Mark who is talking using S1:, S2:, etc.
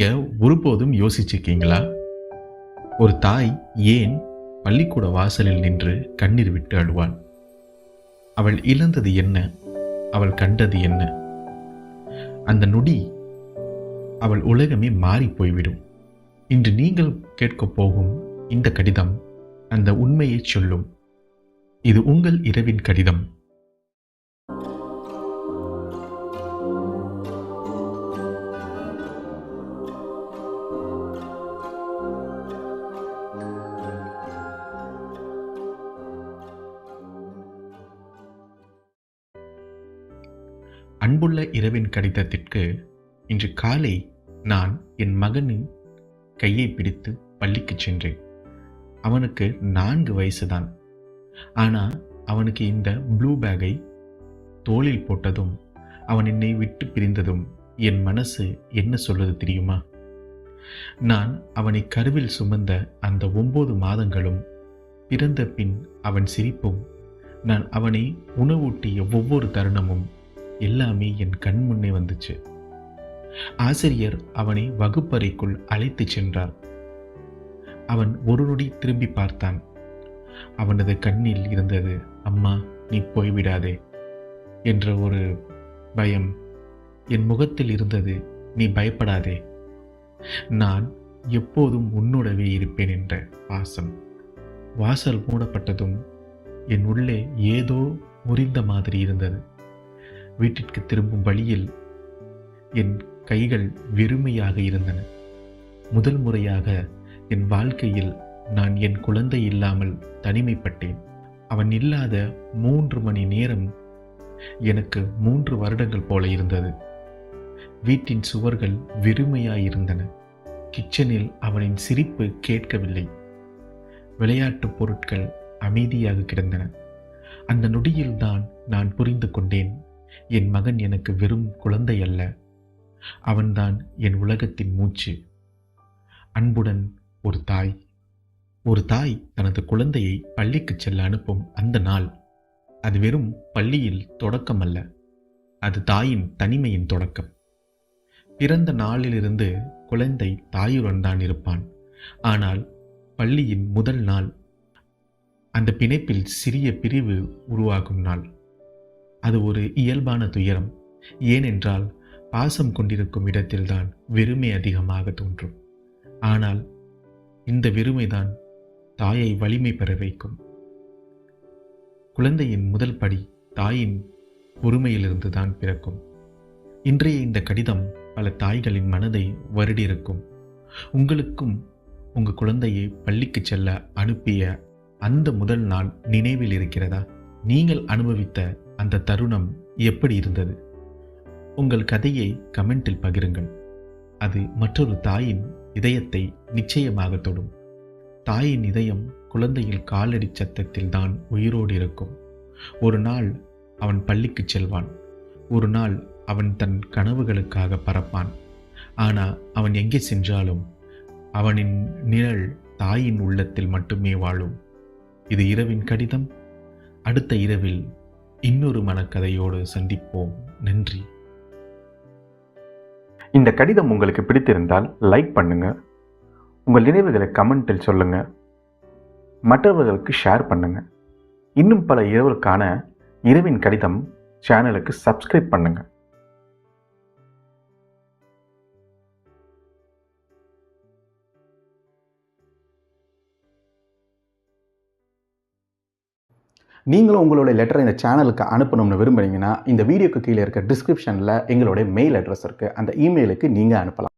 S1: நீங்கள் ஒருபோதும் யோசிச்சிருக்கீங்களா? ஒரு தாய் ஏன் பள்ளிக்கூட வாசலில் நின்று கண்ணீர் விட்டு அழுவாள்? அவள் இழந்தது என்ன? அவள் கண்டது என்ன? அந்த நொடி அவள் உலகமே மாறி போய்விடும். இன்று நீங்கள் கேட்கப் போகும் இந்த கடிதம் அந்த உண்மையை சொல்லும். இது உங்கள் இரவின் கடிதம். அன்புள்ள இரவின் கடிதத்திற்கு இன்று காலை நான் என் மகனின் கையை பிடித்து பள்ளிக்கு சென்றேன். அவனுக்கு நான்கு வயசுதான். ஆனால் அவனுக்கு இந்த ப்ளூ பேக்கை தோளில் போட்டதும் அவன் என்னை விட்டு பிரிந்ததும் என் மனசு என்ன சொல்வது தெரியுமா? நான் அவனை கருவில் சுமந்த அந்த ஒன்பது மாதங்களும் பிறந்த பின் அவன் சிரிப்பும் நான் அவனை உணவூட்டிய ஒவ்வொரு தருணமும் எல்லாமே என் கண் முன்னே வந்துச்சு. ஆசிரியர் அவனை வகுப்பறைக்குள் அழைத்துச் சென்றார். அவன் ஒரு நொடி திரும்பி பார்த்தான். அவனது கண்ணில் இருந்தது அம்மா நீ போய்விடாதே என்ற ஒரு பயம். என் முகத்தில் இருந்தது நீ பயப்படாதே. நான் எப்போதும் உன்னோடவே இருப்பேன் என்ற பாசம் வாசல் மூடப்பட்டதும் என் உள்ளே ஏதோ முறிந்த மாதிரி இருந்தது. வீட்டிற்கு திரும்பும் வழியில் என் கைகள் வெறுமையாக இருந்தன. முதல் முறையாக என் வாழ்க்கையில் நான் என் குழந்தை இல்லாமல் தனிமைப்பட்டேன். அவன் இல்லாத மூன்று மணி நேரம் எனக்கு மூன்று வருடங்கள் போல இருந்தது. வீட்டின் சுவர்கள் வெறுமையாயிருந்தன. கிச்சனில் அவனின் சிரிப்பு கேட்கவில்லை. விளையாட்டுப் பொருட்கள் அமைதியாக கிடந்தன. அந்த நொடியில்தான் நான் புரிந்து கொண்டேன். என் மகன் எனக்கு வெறும் குழந்தை அல்ல. அவன்தான் என் உலகத்தின் மூச்சு. அன்புடன் ஒரு தாய். ஒரு தாய் தனது குழந்தையை பள்ளிக்கு செல்ல அனுப்பும் அந்த நாள். அது வெறும் பள்ளியில் தொடக்கம் அல்ல அது தாயின் தனிமையின் தொடக்கம். பிறந்த நாளிலிருந்து குழந்தை தாயுடன் தான் இருப்பான். ஆனால் பள்ளியின் முதல் நாள். அந்த பிணைப்பில் சிறிய பிரிவு உருவாகும் நாள். அது ஒரு இயல்பான துயரம். ஏனென்றால் பாசம் கொண்டிருக்கும் இடத்தில்தான் வெறுமை அதிகமாக தோன்றும். ஆனால் இந்த வெறுமைதான் தாயை வலிமை பெற வைக்கும். குழந்தையின் முதல் படி தாயின் பொறுமையிலிருந்து தான் பிறக்கும். இன்றைய இந்த கடிதம் பல தாய்களின் மனதை வருடியிருக்கும். உங்களுக்கும் உங்கள் குழந்தையை பள்ளிக்கு செல்ல அனுப்பிய அந்த முதல் நாள் நினைவில் இருக்கிறதா? நீங்கள் அனுபவித்த அந்த தருணம் எப்படி இருந்தது? உங்கள் கதையை கமெண்டில் பகிருங்கள். அது மற்றொரு தாயின் இதயத்தை நிச்சயமாக தொடும். தாயின் இதயம் குழந்தையில் காலடி சத்தத்தில் தான் உயிரோடு இருக்கும். ஒரு நாள் அவன் பள்ளிக்கு செல்வான். ஒரு நாள் அவன் தன் கனவுகளுக்காக பறப்பான். ஆனால் அவன் எங்கே சென்றாலும் அவனின் நிழல் தாயின் உள்ளத்தில் மட்டுமே வாழும். இது இரவின் கடிதம்? அடுத்த இரவில் இன்னொரு மனக்கதையோடு சந்திப்போம். நன்றி.
S2: இந்த கடிதம் உங்களுக்கு பிடித்திருந்தால் லைக் பண்ணுங்க. உங்கள் நினைவுகளை கமெண்டில் சொல்லுங்க. மற்றவர்களுக்கு ஷேர் பண்ணுங்க. இன்னும் பல இரவுக்கான இரவின் கடிதம் சேனலுக்கு சப்ஸ்கிரைப் பண்ணுங்கள் நீங்களும் உங்களுடைய லெட்டரை இந்த சேனலுக்கு அனுப்பணும்னு விரும்புறீங்கன்னா இந்த வீடியோக்கு கீழே இருக்க டிஸ்கிரிப்ஷனில் எங்களுடைய மெயில் அட்ரஸ் இருக்குது அந்த இமெயிலுக்கு நீங்கள் அனுப்பலாம்.